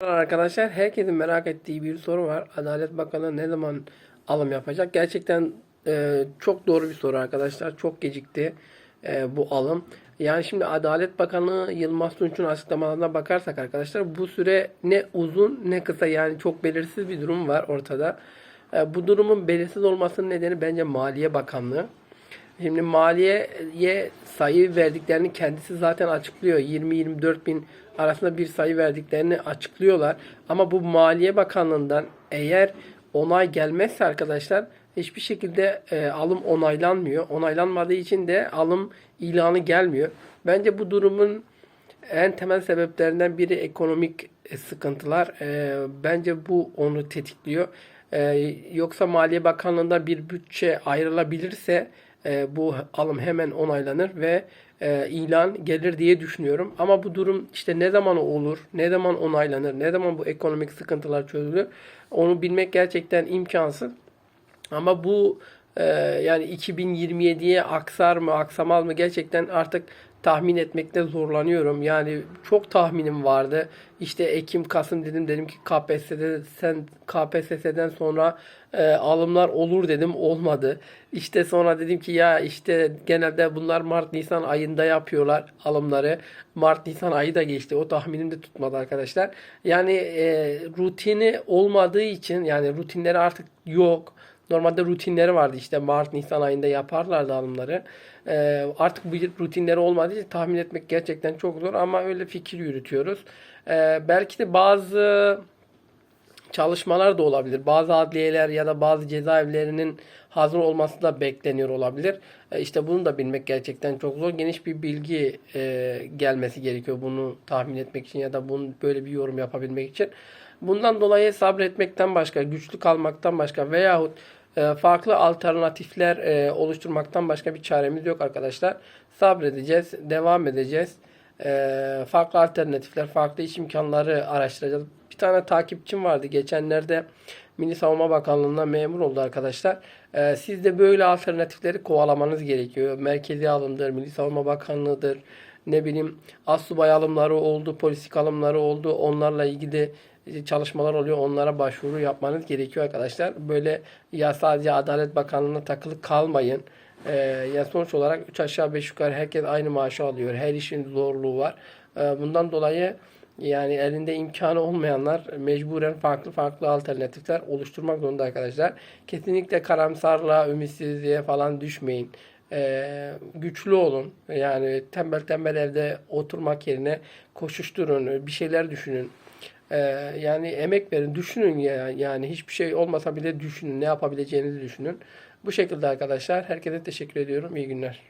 Arkadaşlar herkesin merak ettiği bir soru var. Adalet Bakanı ne zaman alım yapacak? Gerçekten e, çok doğru bir soru arkadaşlar. Çok gecikti e, bu alım. Yani şimdi Adalet Bakanı Yılmaz Tunç'un açıklamalarına bakarsak arkadaşlar bu süre ne uzun ne kısa yani çok belirsiz bir durum var ortada. E, bu durumun belirsiz olmasının nedeni bence Maliye Bakanlığı. Şimdi maliyeye sayı verdiklerini kendisi zaten açıklıyor. 20-24 bin arasında bir sayı verdiklerini açıklıyorlar. Ama bu Maliye Bakanlığı'ndan eğer onay gelmezse arkadaşlar hiçbir şekilde e, alım onaylanmıyor. Onaylanmadığı için de alım ilanı gelmiyor. Bence bu durumun en temel sebeplerinden biri ekonomik e, sıkıntılar. E, bence bu onu tetikliyor. E, yoksa Maliye Bakanlığı'nda bir bütçe ayrılabilirse e, bu alım hemen onaylanır ve e, ilan gelir diye düşünüyorum. Ama bu durum işte ne zaman olur, ne zaman onaylanır, ne zaman bu ekonomik sıkıntılar çözülür onu bilmek gerçekten imkansız. Ama bu e, yani 2027'ye aksar mı aksamaz mı gerçekten artık tahmin etmekte zorlanıyorum. Yani çok tahminim vardı. İşte Ekim, Kasım dedim dedim ki KPSS'den sen KPSS'den sonra e, alımlar olur dedim olmadı. İşte sonra dedim ki ya işte genelde bunlar Mart Nisan ayında yapıyorlar alımları. Mart Nisan ayı da geçti. O tahminim de tutmadı arkadaşlar. Yani e, rutini olmadığı için yani rutinleri artık yok. Normalde rutinleri vardı işte Mart Nisan ayında yaparlardı alımları. Ee, artık bu rutinleri olmadığı için tahmin etmek gerçekten çok zor ama öyle fikir yürütüyoruz. Ee, belki de bazı çalışmalar da olabilir. Bazı adliyeler ya da bazı cezaevlerinin hazır olması da bekleniyor olabilir. E, İşte bunu da bilmek gerçekten çok zor. Geniş bir bilgi e, gelmesi gerekiyor bunu tahmin etmek için ya da bunu böyle bir yorum yapabilmek için. Bundan dolayı sabretmekten başka, güçlü kalmaktan başka veyahut farklı alternatifler e, oluşturmaktan başka bir çaremiz yok arkadaşlar. Sabredeceğiz, devam edeceğiz. E, farklı alternatifler, farklı iş imkanları araştıracağız. Bir tane takipçim vardı geçenlerde Milli Savunma Bakanlığı'nda memur oldu arkadaşlar. E, siz de böyle alternatifleri kovalamanız gerekiyor. Merkezi alımdır, Milli Savunma Bakanlığı'dır, ne bileyim assubay alımları oldu, polislik alımları oldu. Onlarla ilgili çalışmalar oluyor. Onlara başvuru yapmanız gerekiyor arkadaşlar. Böyle ya sadece Adalet Bakanlığı'na takılı kalmayın. Ee, ya sonuç olarak 3 aşağı 5 yukarı herkes aynı maaşı alıyor. Her işin zorluğu var. Ee, bundan dolayı yani elinde imkanı olmayanlar mecburen farklı farklı alternatifler oluşturmak zorunda arkadaşlar. Kesinlikle karamsarlığa, ümitsizliğe falan düşmeyin. Ee, güçlü olun. Yani tembel tembel evde oturmak yerine koşuşturun, bir şeyler düşünün. Ee, yani emek verin, düşünün ya yani hiçbir şey olmasa bile düşünün, ne yapabileceğinizi düşünün. Bu şekilde arkadaşlar. Herkese teşekkür ediyorum. İyi günler.